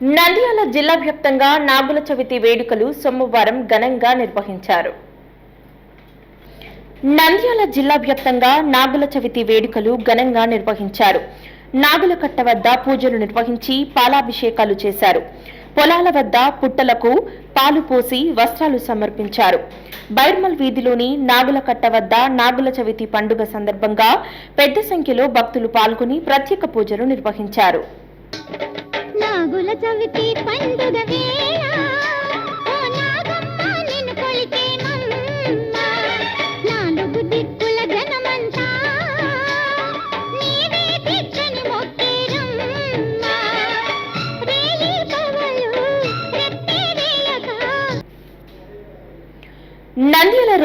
నంద్యాల జిల్లా వ్యాప్తంగా నాగుల చవితి వేడుకలు సోమవారం ఘనంగా నిర్వహించారు. నంద్యాల జిల్లా వ్యాప్తంగా నాగుల చవితి వేడుకలు ఘనంగా నిర్వహించారు. నాగుల కట్ట వద్ద పూజలు నిర్వహించి పాలాభిషేకాలు చేశారు. పొలాల వద్ద పుట్టలకు పాలు పోసి వస్త్రాలు సమర్పించారు. బైర్మల్ వీధిలోని నాగుల కట్ట వద్ద నాగుల చవితి పండుగ సందర్భంగా పెద్ద సంఖ్యలో భక్తులు పాల్గొని ప్రత్యేక పూజలు నిర్వహించారు. నాగుల చవితి పండుగ వేళ.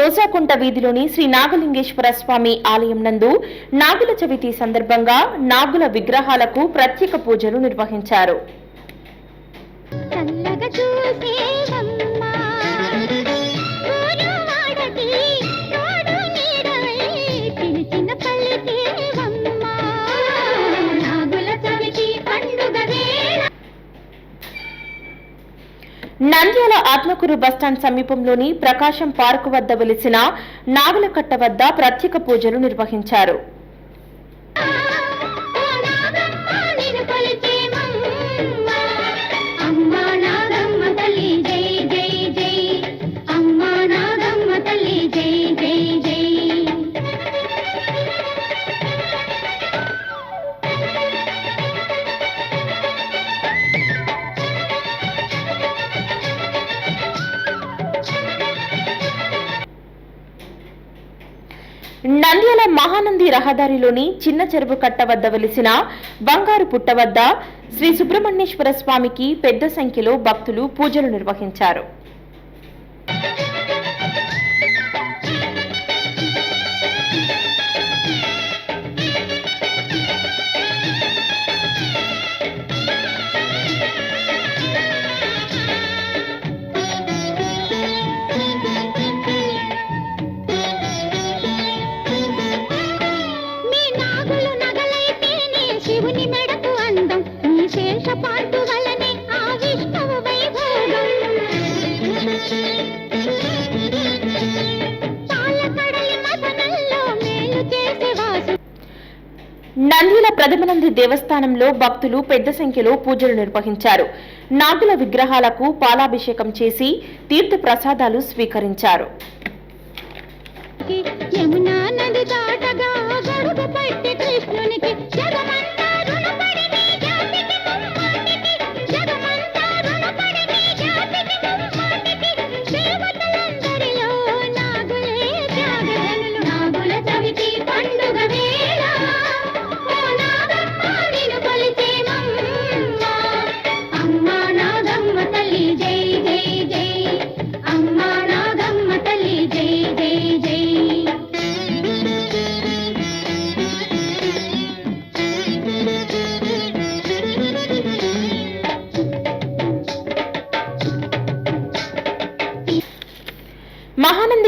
రోజాకుంట వీధిలోని శ్రీ నాగలింగేశ్వర స్వామి ఆలయం నందు నాగుల చవితి సందర్భంగా నాగుల విగ్రహాలకు ప్రత్యేక పూజలు నిర్వహించారు. నంద్యాల ఆత్మకూరు బస్టాండ్ సమీపంలోని ప్రకాశం పార్కు వద్ద వెలిసిన నాగులకట్ట వద్ద ప్రత్యేక పూజలు నిర్వహించారు. నంద్యాల మహానంది రహదారిలోని చిన్న చెరువు కట్ట వద్ద వెలిసిన బంగారు పుట్ట వద్ద శ్రీ సుబ్రహ్మణ్యేశ్వర స్వామికి పెద్ద సంఖ్యలో భక్తులు పూజలు నిర్వహించారు. నంద్యాల ప్రథమనంది దేవస్థానంలో భక్తులు పెద్ద సంఖ్యలో పూజలు నిర్వహించారు. నాగుల విగ్రహాలకు పాలాభిషేకం చేసి తీర్థ ప్రసాదాలు స్వీకరించారు. యమునా నది దాటగా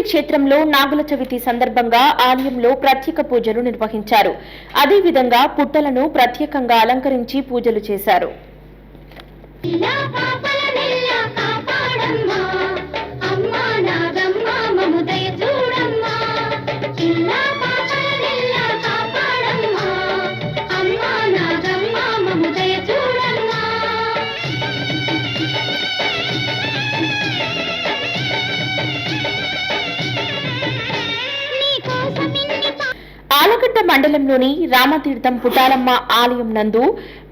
క్షేత్రంలో నాగుల చవితి సందర్భంగా ఆలయంలో ప్రత్యేక పూజలు నిర్వహించారు. అదేవిధంగా పుట్టలను ప్రత్యేకంగా అలంకరించి పూజలు చేశారు. మండలంలోని రామతీర్థం పుటాలమ్మ ఆలయం నందు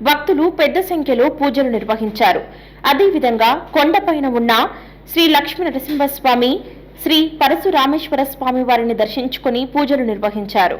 భక్తులు పెద్ద సంఖ్యలో పూజలు నిర్వహించారు. అదేవిధంగా కొండపైన ఉన్న శ్రీ లక్ష్మీ నరసింహస్వామి శ్రీ పరశురామేశ్వర స్వామి వారిని దర్శించుకుని పూజలు నిర్వహించారు.